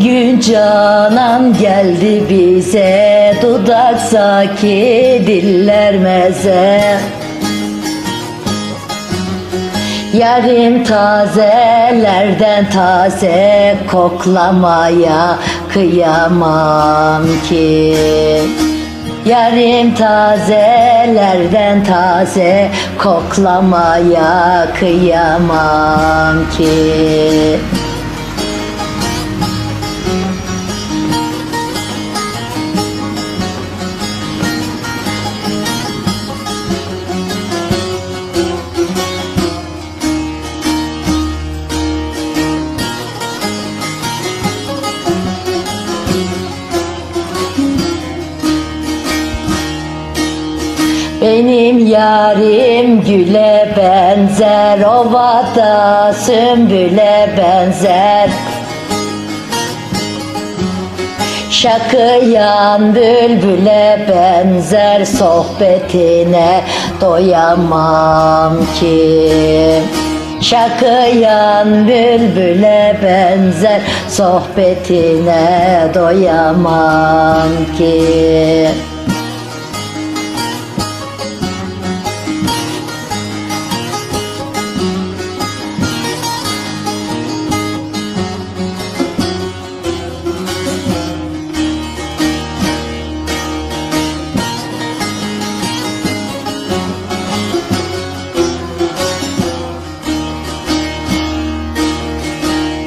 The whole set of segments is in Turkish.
gün canan geldi bize Dudak saki diller meze. Yarim tazelerden taze koklamaya kıyamam ki. Yarim tazelerden taze koklamaya kıyamam ki Benim yarim güle benzer Ovada sümbüle benzer. Şakıyan bülbüle benzer Sohbetine doyamam ki. Şakıyan bülbüle benzer Sohbetine doyamam ki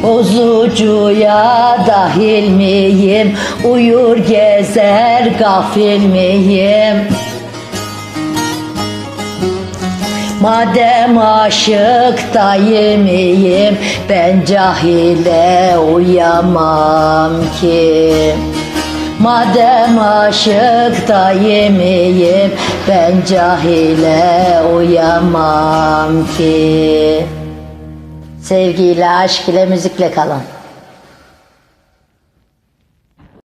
Bozucuya dahil miyim? Uyur gezer gafil miyim? Madem aşık dayımıyım Ben cahile uyamam ki Madem aşık dayımıyım Ben cahile uyamam ki Sevgiyle, aşk ile, müzikle kalın.